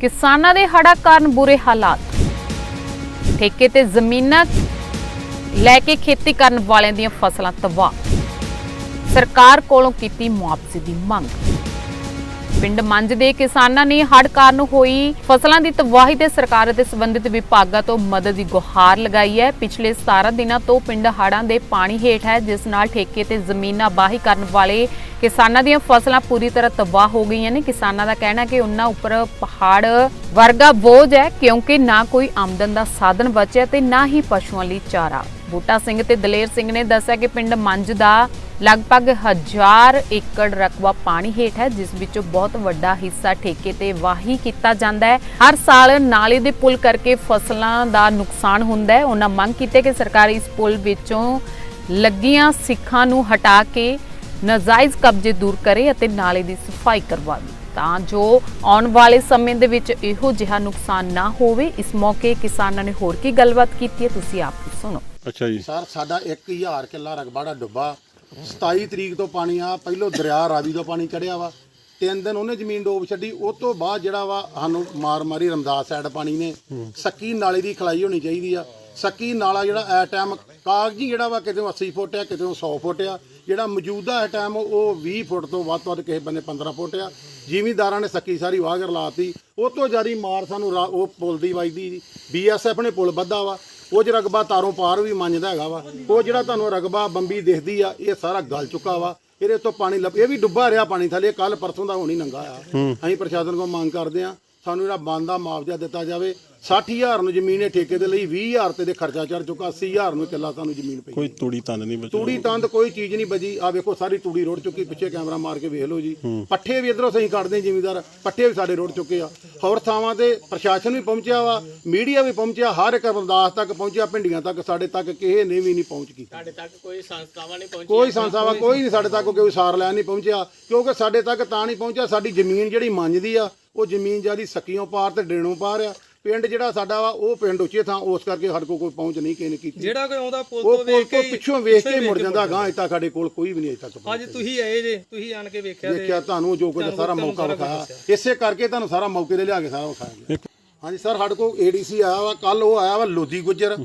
ਕਿਸਾਨਾਂ ਦੇ ਹੜ੍ਹਾਂ ਕਾਰਨ ਬੁਰੇ ਹਾਲਾਤ। ਠੇਕੇ ਤੇ ਜ਼ਮੀਨਾਂ ਲੈ ਕੇ ਖੇਤੀ ਕਰਨ ਵਾਲਿਆਂ ਦੀਆਂ ਫਸਲਾਂ ਤਬਾਹ। ਸਰਕਾਰ ਕੋਲੋਂ ਕੀਤੀ ਮੁਆਵਜ਼ੇ ਦੀ ਮੰਗ। ਪਿੰਡ ਮੰਜ ਦੇ ਕਿਸਾਨਾਂ ਨੇ ਹੜ੍ਹ ਕਾਰਨ ਹੋਈ ਫਸਲਾਂ ਦੀ ਤਬਾਹੀ ਤੇ ਸਰਕਾਰ ਅਤੇ ਸੰਬੰਧਿਤ ਵਿਭਾਗਾਂ ਤੋਂ ਮਦਦ ਦੀ ਗੁਹਾਰ ਲਗਾਈ ਹੈ। ਪਿਛਲੇ 17 ਦਿਨਾਂ ਤੋਂ ਪਿੰਡ ਹੜ੍ਹਾਂ ਦੇ ਪਾਣੀ ਹੇਠ ਹੈ, ਜਿਸ ਨਾਲ ਠੇਕੇ ਤੇ ਜ਼ਮੀਨਾਂ ਬਾਹੀ ਕਰਨ ਵਾਲੇ ਕਿਸਾਨਾਂ ਦੀਆਂ ਫਸਲਾਂ ਪੂਰੀ ਤਰ੍ਹਾਂ ਤਬਾਹ ਹੋ ਗਈਆਂ ਨੇ। ਕਿਸਾਨਾਂ ਦਾ ਕਹਿਣਾ ਕਿ ਉਹਨਾਂ ਉੱਪਰ ਪਹਾੜ ਵਰਗਾ ਬੋਝ ਹੈ, ਕਿਉਂਕਿ ਨਾ ਕੋਈ ਆਮਦਨ ਦਾ ਸਾਧਨ ਬਚਿਆ ਤੇ ਨਾ ਹੀ ਪਸ਼ੂਆਂ ਲਈ ਚਾਰਾ। ਬੂਟਾ ਸਿੰਘ ਤੇ ਦਲੇਰ ਸਿੰਘ ਨੇ ਦੱਸਿਆ ਕਿ ਪਿੰਡ ਮੰਜ ਦਾ ਲਗਭਗ 1000 ਏਕੜ ਰਕਬਾ ਪਾਣੀ ਹੇਠ ਹੈ ਜਿਸ ਵਿੱਚੋਂ ਬਹੁਤ ਵੱਡਾ ਹਿੱਸਾ ਠੇਕੇ ਤੇ ਵਾਹੀ ਕੀਤਾ ਜਾਂਦਾ ਹੈ। ਹਰ ਸਾਲ ਨਾਲੇ ਦੇ ਪੁਲ ਕਰਕੇ ਫਸਲਾਂ ਦਾ ਨੁਕਸਾਨ ਹੁੰਦਾ ਹੈ। ਉਹਨਾਂ ਮੰਗ ਕੀਤੀ ਕਿ ਸਰਕਾਰ ਇਸ ਪੁਲ ਵਿੱਚੋਂ ਲੱਗੀਆਂ ਸਿੱਖਾਂ ਨੂੰ ਹਟਾ ਕੇ ਨਾਜਾਇਜ਼ ਕਬਜ਼ੇ ਦੂਰ ਕਰੇ ਅਤੇ ਨਾਲੇ ਦੀ ਸਫ਼ਾਈ ਕਰਵਾਵੇ। ਤਾਂ ਜੋ ਆਉਣ ਵਾਲੇ ਸਮੇਂ ਦੇ ਵਿੱਚ ਇਹੋ ਜਿਹਾ ਨੁਕਸਾਨ ਨਾ ਹੋਵੇ। ਇਸ ਮੌਕੇ ਕਿਸਾਨਾਂ ਨੇ ਹੋਰ ਕੀ ਗੱਲਬਾਤ ਕੀਤੀ ਹੈ ਤੁਸੀਂ ਆਪ ਹੀ ਸੁਣੋ। ਅੱਛਾ ਜੀ। ਸਰ ਸਾਡਾ 1000 ਕਿੱਲਾ ਰਕਬਾੜਾ ਡੁੱਬਾ। 27 ਤਰੀਕ ਤੋਂ ਪਾਣੀ ਆ, ਪਹਿਲੋਂ ਦਰਿਆ ਰਾਵੀ ਤੋਂ ਪਾਣੀ ਚੜਿਆ ਵਾ। ਤਿੰਨ ਦਿਨ ਉਹਨੇ ਜ਼ਮੀਨ ਡੋਬ ਛੱਡੀ, ਉਹ ਤੋਂ ਬਾਅਦ ਜਿਹੜਾ ਵਾ ਸਾਨੂੰ ਮਾਰ ਮਾਰੀ ਰਮਦਾਸ ਸਾਈਡ ਪਾਣੀ ਨੇ। ਸੱਕੀ ਨਾਲੇ ਦੀ ਖਲਾਈ ਹੋਣੀ ਚਾਹੀਦੀ ਆ। ਸੱਕੀ ਨਾਲਾ ਜਿਹੜਾ ਐ ਟਾਈਮ ਕਾਗਜੀ ਜਿਹੜਾ ਵਾ ਕਿਤੇ 80 ਫੁੱਟ ਆ, ਕਿਤੇ 100 ਫੁੱਟ ਆ। ਜਿਹੜਾ ਮੌਜੂਦਾ ਹੈ ਟਾਈਮ ਉਹ 20 ਫੁੱਟ ਤੋਂ ਵੱਧ ਤੋਂ ਵੱਧ ਕਿਸੇ ਬੰਨੇ 15 ਫੁੱਟ ਆ। ਜ਼ਿਮੀਂਦਾਰਾਂ ਨੇ ਸੱਕੀ ਸਾਰੀ ਵਾਗਰ ਲਾਤੀ। ਉਹ ਤੋਂ ਜ਼ਿਆਦਾ ਮਾਰ ਸਾਨੂੰ ਰਾ- ਉਹ ਪੁਲ ਦੀ ਵੱਜਦੀ ਬੀਐਸਐਫ ਨੇ ਪੁਲ ਬੱਧਾ ਵਾ। ਉਹ ਜਿਹੜਾ ਰਗਬਾ ਤਾਰੋਂ ਪਾਰ ਵੀ ਮੰਨਦਾ ਹੈਗਾ ਵਾ ਉਹ ਜਿਹੜਾ ਤੁਹਾਨੂੰ ਰਗਬਾ ਬੰਬੀ ਦਿਖਦੀ ਆ ਇਹ ਸਾਰਾ ਗਲ ਚੁੱਕਾ ਵਾ ਇਹਦੇ ਤੋਂ ਪਾਣੀ ਲੱਭ ਇਹ ਵੀ ਡੁੱਬਾ ਰਿਹਾ ਪਾਣੀ ਥੱਲੇ ਕੱਲ ਪਰਸੋਂ ਦਾ ਹੁਣ ਨੰਗਾ ਆ। ਅਸੀਂ ਪ੍ਰਸ਼ਾਸਨ ਕੋਲ ਮੰਗ ਕਰਦੇ ਆ ਸਾਨੂੰ ਜਿਹੜਾ ਬੰਦਾ ਮੁਆਵਜ਼ਾ ਦਿੱਤਾ ਜਾਵੇ 60000 ਨੂੰ ਜ਼ਮੀਨ ਇਹ ਠੇਕੇ ਦੇ ਲਈ 20000 ਤੇ ਦੇ ਖਰਚਾ ਚੜ ਚੁੱਕਾ 80000 ਨੂੰ ਕਿੱਲਾ ਸਾਨੂੰ ਜ਼ਮੀਨ ਪਈ। ਕੋਈ ਤੂੜੀ ਤੰਦ ਨਹੀਂ ਬਚੀ। ਤੂੜੀ ਤੰਦ ਕੋਈ ਚੀਜ਼ ਨਹੀਂ ਬਜੀ ਆ ਵੇਖੋ ਸਾਰੀ ਤੂੜੀ ਰੋੜ ਚੁੱਕੀ ਪਿੱਛੇ ਕੈਮਰਾ ਮਾਰ ਕੇ ਵੇਖ ਲਓ ਜੀ। ਪੱਠੇ ਵੀ ਇਧਰੋਂ ਸਹੀ ਕੱਢਦੇ ਜ਼ਿਮੀਦਾਰ ਪੱਠੇ ਵੀ ਸਾਡੇ ਰੋੜ ਚੁੱਕੇ ਆ। ਹੋਰ ਥਾਵਾਂ ਤੇ ਪ੍ਰਸ਼ਾਸਨ ਵੀ ਪਹੁੰਚਿਆ ਵਾ ਮੀਡੀਆ ਵੀ ਪਹੁੰਚਿਆ ਹਰ ਇੱਕ ਅਰਦਾਸ ਤੱਕ ਪਹੁੰਚਿਆ ਪਿੰਡੀਆਂ ਤੱਕ ਸਾਡੇ ਤੱਕ ਕਿਸੇ ਨੇ ਵੀ ਨਹੀਂ ਪਹੁੰਚ ਕੀਤੀ। ਸਾਡੇ ਤੱਕ ਕੋਈ ਸੰਸਥਾਵਾਂ ਨਹੀਂ ਪਹੁੰਚੀ ਕੋਈ ਸੰਸਥਾਵਾ ਕੋਈ ਨਹੀਂ ਸਾਡੇ ਤੱਕ ਕੋਈ ਸਾਰ ਲੈਣ ਨਹੀਂ ਪਹੁੰਚਿਆ ਕਿਉਂਕਿ ਸਾਡੇ ਤੱਕ ਤਾਂ ਨਹੀਂ ਪਹੁੰਚਿਆ ਸਾਡੀ ਜ਼ਮੀਨ ਜਿਹੜੀ ਮੰਜਦੀ ਆ ਉਹ ਜ਼ਮੀਨ ਜਿਆਦੀ ਸਕੀਓਂ ਪਾਰ ਤੇ ਡੇਣੋਂ ਪਾਰ ਆ। ਪਿੰਡ ਜਿਹੜਾ ਸਾਡਾ ਵਾ ਉਹ ਪਿੰਡ ਉੱਚੇ ਥਾਂ ਉਸ ਕਰਕੇ ਸਾਡੇ ਕੋਲ ਕੋਈ ਪਹੁੰਚ ਨਹੀਂ ਕਿਸੇ ਨੇ ਕੀਤੀ। ਜਿਹੜਾ ਕੋਈ ਆਉਂਦਾ ਪੁਲ ਉਹ ਤੋਂ ਵੇਖ ਕੇ ਪਿੱਛੋਂ ਵੇਖ ਕੇ ਮੁੜ ਜਾਂਦਾ ਗਾਂ ਤੱਕ ਸਾਡੇ ਕੋਲ ਕੋਈ ਵੀ ਨਹੀਂ ਅਜੇ ਤੱਕ ਅੱਜ ਤੁਸੀਂ ਆਏ ਜੇ ਤੁਸੀਂ ਆਣ ਕੇ ਵੇਖਿਆ ਤੇ ਦੇਖਿਆ ਤੁਹਾਨੂੰ ਜੋ ਕੁਝ ਤੁਹਾਨੂੰ ਸਾਰਾ ਤੁਹਾਨੂੰ ਮੌਕਾ ਸਾਰਾ ਕੁਝ ਵਿਖਾਇਆ। ਇਸੇ ਕਰਕੇ ਤੁਹਾਨੂੰ ਸਾਰਾ ਮੌਕੇ ਤੇ ਲਿਆ ਕੇ ਸਾਰਾ ਵਿਖਾਇਆ। ਗਿਆ ਹਾਂਜੀ ਸਰ ਸਾਡੇ ਕੋਲ ਏਡੀਸੀ ਆਇਆ ਵਾ ਕੱਲ ਉਹ ਆਇਆ ਵਾ ਲੋਦੀ ਗੁੱਜਰ।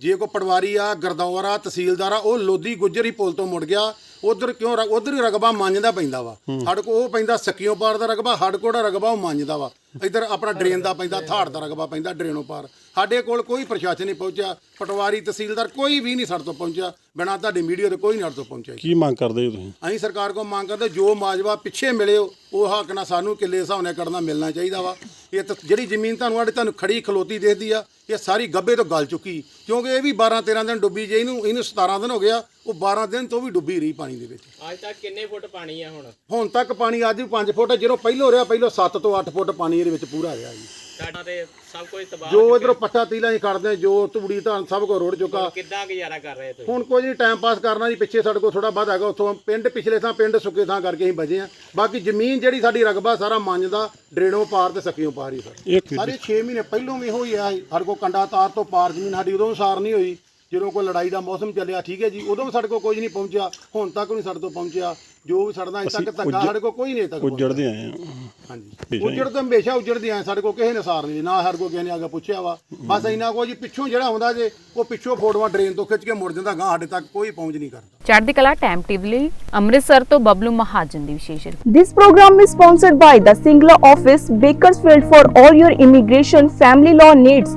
ਜੇ ਕੋ ਪਟਵਾਰੀ ਆ ਗਰਦੌਰ ਆ ਤਹਿਸੀਲਦਾਰ ਆ ਉਹ ਲੋਦੀ ਗੁੱਜਰ ਹੀ ਪੁਲ ਤੋਂ ਮੁੜ ਗਿਆ। ਉਧਰ ਕਿਉਂ ਉਧਰ ਹੀ ਰਗਬਾ ਮੰਨਦਾ ਪੈਂਦਾ ਵਾ। ਸਾਡੇ ਕੋ ਉਹ ਪੈਂਦਾ ਸਕਿਓ ਪਾਰ ਦਾ ਰਗਬਾ ਸਾਡੇ ਕੋਲ ਜਿਹੜਾ ਰਗਬਾ ਉਹ ਮੰਨਦਾ ਵਾ। ਇੱਧਰ ਆਪਣਾ ਡਰੇਨ ਦਾ ਪੈਂਦਾ ਥਾੜ ਦਾ ਰਗਬਾ ਪੈਂਦਾ ਡਰੇਨੋਂ ਪਾਰ। ਸਾਡੇ ਕੋਲ ਕੋਈ ਪ੍ਰਸ਼ਾਸਨ ਨਹੀਂ ਪਹੁੰਚਿਆ ਪਟਵਾਰੀ ਤਹਿਸੀਲਦਾਰ ਕੋਈ ਵੀ ਨਹੀਂ ਸਾਡੇ ਤੋਂ ਪਹੁੰਚਿਆ। ਬਿਨਾਂ ਤੁਹਾਡੇ ਮੀਡੀਆ ਤੇ ਕੋਈ ਨਹੀਂ ਸਾਡੇ ਤੋਂ ਪਹੁੰਚਿਆ ਕੀ ਮੰਗ ਕਰਦੇ ਹੋ ਤੁਸੀਂ? ਅਸੀਂ ਸਰਕਾਰ ਕੋਲ ਮੰਗ ਕਰਦੇ ਜੋ ਮਾਜਵਾ ਪਿੱਛੇ ਮਿਲੇ ਉਹ ਹੱਕ ਨਾਲ ਸਾਨੂੰ ਕਿੱਲੇ ਹਿਸਾਬ ਨਾਲ ਕਰਨਾ ਮਿਲਣਾ ਚਾਹੀਦਾ ਵਾ। ਇਹ ਤਾਂ ਜਿਹੜੀ ਜ਼ਮੀਨ ਤੁਹਾਨੂੰ ਆੜੇ ਤੁਹਾਨੂੰ ਖੜੀ ਖਲੋਤੀ ਦੇਖਦੀ ਆ ਇਹ ਸਾਰੀ ਗੱਬੇ ਤੋਂ ਗਲ ਚੁੱਕੀ। ਕਿਉਂਕਿ ਇਹ ਵੀ 12 13 ਦਿਨ ਡੁੱਬੀ ਜੇ ਇਹਨੂੰ ਇਹਨੂੰ 17 ਦਿਨ ਹੋ ਗਿਆ ਉਹ 12 ਦਿਨ ਤੋਂ ਵੀ ਡੁੱਬੀ ਰਹੀ ਪਾਣੀ ਦੇ ਵਿੱਚ। ਅੱਜ ਤੱਕ ਕਿੰਨੇ ਫੁੱਟ ਪਾਣੀ ਆ ਹੁਣ? ਹੁਣ ਤੱਕ ਪਾਣੀ ਅੱਜ ਵੀ 5 ਫੁੱਟ ਜਦੋਂ ਪਹਿਲੋਂ ਰਿਹਾ ਪਹਿਲੋਂ 7 ਤੋਂ 8 ਫੁੱਟ ਪਾਣੀ ਇਹਦੇ ਵਿੱਚ ਪੂਰਾ ਰਿਹਾ ਜੀ। ਸਾਡਾ ਤੇ ਸਭ ਕੁਝ ਤਬਾਹ ਜੋ ਇਧਰੋਂ ਪੱਟਾ ਤੀਲਾ ਹੀ ਕੱਢਦੇ ਜੋ ਤੂੜੀ ਤਾਂ ਸਭ ਕੋ ਰੋੜ ਚੁੱਕਾ। ਕਿੱਦਾਂ ਗੁਜ਼ਾਰਾ ਕਰ ਰਹੇ ਤੁਸੀਂ? ਹੁਣ ਕੋਈ ਨਹੀਂ ਟਾਈਮ ਪਾਸ ਕਰਨਾ ਜੀ ਪਿੱਛੇ ਸਾਡੇ ਕੋਲ ਥੋੜਾ ਵੱਧ ਹੈਗਾ ਉੱਥੋਂ ਪਿੰਡ ਪਿਛਲੇ ਥਾਂ ਪਿੰਡ ਸੁੱਕੇ ਥਾਂ ਕਰਕੇ ਅਸੀਂ ਬਜੇ ਆ। ਬਾਕੀ ਜ਼ਮੀਨ ਜਿਹੜੀ ਸਾਡੀ ਰਕਬਾ ਸਾਰਾ ਮੰਨ ਦਾ ਡਰੇਣੋਂ ਪਾਰ ਤੇ ਸਕੀਓਂ ਪਾਰ ਹੀ ਸਰ। ਸਾਰੇ 6 ਮਹੀਨੇ ਪਹਿਲੋਂ ਵੀ ਹੋਈ ਆ ਸਾਡੇ ਕੋਲ ਕੰਡਾ ਤਾਰ ਤੋਂ ਪਾਰ ਜ਼ਮੀਨ ਸਾਡੀ ਉਦੋਂ ਸਾਰ ਨਹੀਂ ਹੋਈ। ਜਦੋਂ ਕੋਈ ਲੜਾਈ ਦਾ ਮੌਸਮ ਚੱਲਿਆ ਠੀਕ ਹੈ ਜੀ ਉਦੋਂ ਵੀ ਸਾਡੇ ਕੋਲ ਕੋਈ ਨਹੀਂ ਪਹੁੰਚਿਆ ਹੁਣ ਤੱਕ ਨਹੀਂ ਸਾਡੇ ਤੋਂ ਪਹੁੰਚਿਆ ਜੋ ਵੀ ਸਾਡਾ ਅਜੇ ਤੱਕ ਧੱਕਾ ਸਾਡੇ ਕੋਲ ਕੋਈ ਨਹੀਂ ਅਜੇ ਤੱਕ। ਉੱਜੜਦੇ ਆਏ ਆ ਹਾਂਜੀ। ਉੱਜੜ ਤਾਂ ਹਮੇਸ਼ਾ ਉੱਜੜਦੇ ਆਏ ਸਾਡੇ ਕੋਲ ਕਿਸੇ ਨੇ ਸਾਰ ਨਹੀਂ ਨਾ ਸਾਡੇ ਕੋਲ ਕਿਸੇ ਨੇ ਆ ਕੇ ਪੁੱਛਿਆ ਵਾ। ਬਸ ਇੰਨਾ ਕੋ ਜੀ ਪਿੱਛੋਂ ਜਿਹੜਾ ਆਉਂਦਾ ਜੇ ਉਹ ਪਿੱਛੋਂ ਫੋਟੋਆਂ ਡਰੇਨ ਤੋਂ ਖਿੱਚ ਕੇ ਮੁੜ ਜਾਂਦਾ ਗਾਂ ਸਾਡੇ ਤੱਕ ਕੋਈ ਪਹੁੰਚ ਨਹੀਂ ਕਰਦਾ। ਚੜ੍ਹਦੀ ਕਲਾ ਟਾਈਮ ਟੀਵੀ ਲਈ ਅੰਮ੍ਰਿਤਸਰ ਤੋਂ ਬਬਲੂ ਮਹਾਜਨ ਦੀ ਵਿਸ਼ੇਸ਼ report. This program is sponsored by the Singla Office, Bakersfield for all your immigration family law needs.